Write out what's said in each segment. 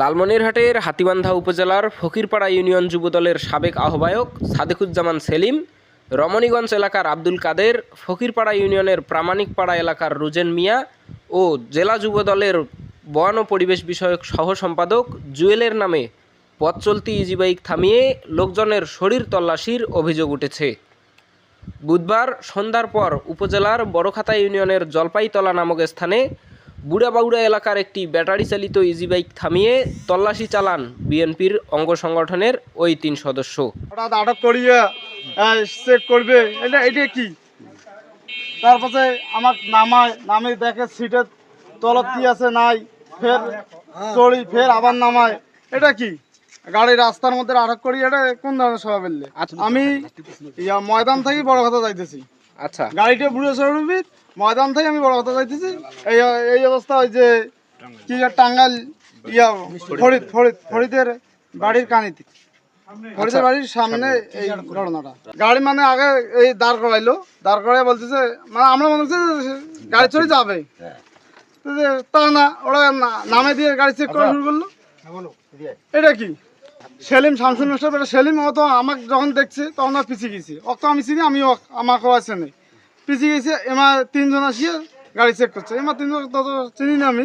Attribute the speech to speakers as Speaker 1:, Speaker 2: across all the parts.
Speaker 1: লালমনিরহাটের হাতিবান্ধা উপজেলার ফকিরপাড়া ইউনিয়ন যুবদলের সাবেক আহ্বায়ক সাদেকুজ্জামান সেলিম, রমণীগঞ্জ এলাকার আব্দুল কাদের, ফকিরপাড়া ইউনিয়নের প্রামাণিকপাড়া এলাকার রুজেন মিয়া ও জেলা যুবদলের বন ও পরিবেশ বিষয়ক সহ সম্পাদক জুয়েলের নামে পথ চলতি ইজিবাইক থামিয়ে লোকজনের শরীর তল্লাশির অভিযোগ উঠেছে। বুধবার সন্ধ্যার পর উপজেলার বড়খাতা ইউনিয়নের জলপাইতলা নামক স্থানে বুড়াবাউড়া এলাকার একটি ব্যাটারি চালিত ইজি বাইক থামিয়ে তল্লাশি চালান বিএনপির অঙ্গ সংগঠনের ওই তিন সদস্য।
Speaker 2: হঠাৎ আটক করিয়ে চেক করবে এটা এটা কি? তারপরে আমার নামায় নামে দেখে সিটের তলত কি আছে নাই ফের চড়ি ফের আবার নামায়। এটা কি? গাড়ি রাস্তার মধ্যে আটক করি এটা কোন ধরনের সভা বললে আমি ইয়া ময়দান থেকে বড় কথা যাইতেছি।
Speaker 1: আচ্ছা।
Speaker 2: গাড়িটা বুড়ো সরবি ময়দান থেকে আমি বড় কথা যাইতেছি এই এই অবস্থা ওই যে কি টাঙ্গাল ইয়া ফরিদ ফরিদ ফরিদের বাড়ির কানিতে। ফরিদের বাড়ির সামনে এই ঘটনাটা। গাড়ি মানে আগে এই দাঁড় করাইলো। দাঁড় করাই বলতেছে মানে আমরা মনে হচ্ছে গাড়ি চলে যাবে। তা না ওরা নামে দিয়ে গাড়ি চেক করা শুরু করল। এটা কি? সেলিম, শামসুল মাস্টার বেটা সেলিম, ও তো আমাকে যখন দেখছে, তখন আর পিছিয়ে গেছি। ও তো আমি চিনি আমি আমাকেও আছে নেই। পিছিয়ে গেছে এমার তিনজন আসিয়ে গাড়ি চেক করছে। এমার তিনজন তত চিনি না আমি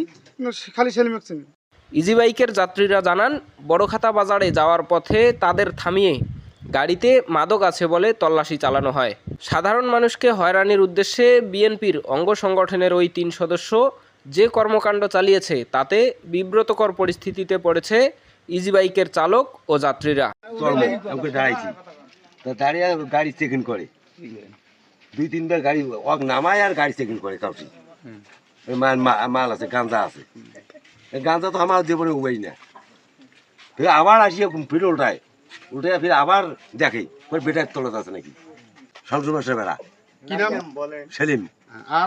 Speaker 2: খালি সেলিমকে চিনি।
Speaker 1: ইজিবাইকের যাত্রীরা জানান, বড়খাতা বাজারে যাওয়ার পথে তাদের থামিয়ে গাড়িতে মাদক আছে বলে তল্লাশি চালানো হয়। সাধারণ মানুষকে হয়রানির উদ্দেশ্যে বিএনপির অঙ্গ সংগঠনের ওই তিন সদস্য যে কর্মকাণ্ড চালিয়েছে, তাতে বিব্রতকর পরিস্থিতিতে পড়েছে ইজিবাইকের চালক ও যাত্রীরা।
Speaker 3: দাঁড়াইছি। তো দাঁড়িয়ে গাড়ি চেকিং করে। দুই তিনবার গাড়ি নামায় আর গাড়ি চেকিং করে মাল মাল আছে গাঁজা আছে। গাঁজা তো আমার জীবনে উবাই না। ফির আবার আসিয়ে ফির উল্টায়। উঠে ফির আবার দেখে ওই বেটার তলত আছে নাকি? শামসুর মাসের বেড়া
Speaker 2: কি নাম?
Speaker 3: সেলিম।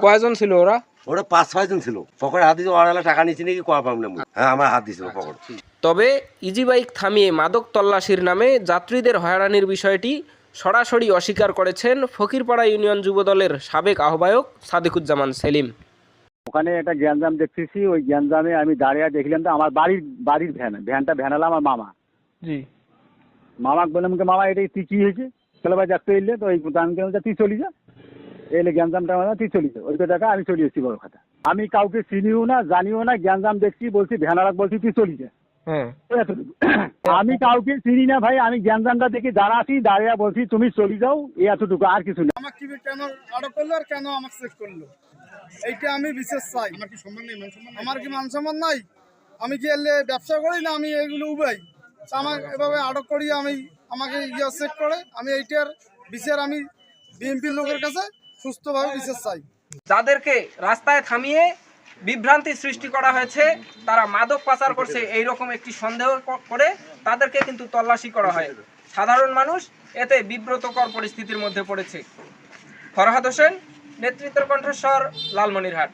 Speaker 1: কয়জন ছিল ওরা?
Speaker 3: ওরা পাঁচ ছয়জন ছিল। পকেটে হাত দিয়েছে ওরা টাকা নিয়েছি নাকি কোয়া মুই। হ্যাঁ আমার হাত দিয়েছিল পকেট।
Speaker 1: তবে ইজিবাইক থামিয়ে মাদক তল্লাশির নামে যাত্রীদের হয়রানির বিষয়টি সরাসরি অস্বীকার করেছেন ফকিরপাড়া ইউনিয়ন যুবদলের সাবেক আহ্বায়ক সাদেকুজ্জামান সেলিম।
Speaker 4: ওখানে একটা গ্যাঞ্জাম দেখতেছি ওই গ্যাঞ্জামে আমি দাঁড়িয়ে দেখলাম তো আমার বাড়ির বাড়ির ভ্যান ভ্যানটা ভ্যানালা আমার মামা।
Speaker 1: জি।
Speaker 4: মামাকে বললাম মামা এটাই তুই কি হয়েছে? চলো ভাই দেখতে এলে তো ওই আমি তুই চলি যা। এলে গ্যাঞ্জামটা আমার তুই চলি যা ওই টাকা আমি চলে এসেছি বড় কথা আমি কাউকে চিনিও না জানিও না গ্যাঞ্জাম দেখছি বলছি ভ্যানালাক বলছি তুই চলি যা।
Speaker 1: হ্যাঁ।
Speaker 4: আমি কাউকে চিনি না ভাই আমি গ্যাঞ্জামটা দেখে দাঁড়াছি দাঁড়িয়ে বলছি তুমি চলি যাও এই এতটুকু আর কিছু না।
Speaker 2: আমাকে কি কেন আটক করল আর কেন আমাকে চেক করল? এইটা আমি বিশেষ চাই। আমার কি সম্মান নেই? আমার কি মান সম্মান নাই? আমি কি এলে ব্যবসা করি না আমি এইগুলো উবাই? তা আমার এভাবে আটক করি আমি আমাকে ইয়ে চেক করে আমি এইটার বিচার আমি বিএনপির লোকের কাছে সুস্থভাবে বিচার চাই।
Speaker 1: যাদেরকে রাস্তায় থামিয়ে বিভ্রান্তি সৃষ্টি করা হয়েছে, তারা মাদক পাচার করছে এই রকম একটি সন্দেহ করে তাদেরকে কিন্তু তল্লাশি করা হয়। সাধারণ মানুষ এতে বিব্রতকর পরিস্থিতির মধ্যে পড়েছে। ফরহাদ হোসেন, নেতৃত্বের কণ্ঠস্বর, লালমনিরহাট।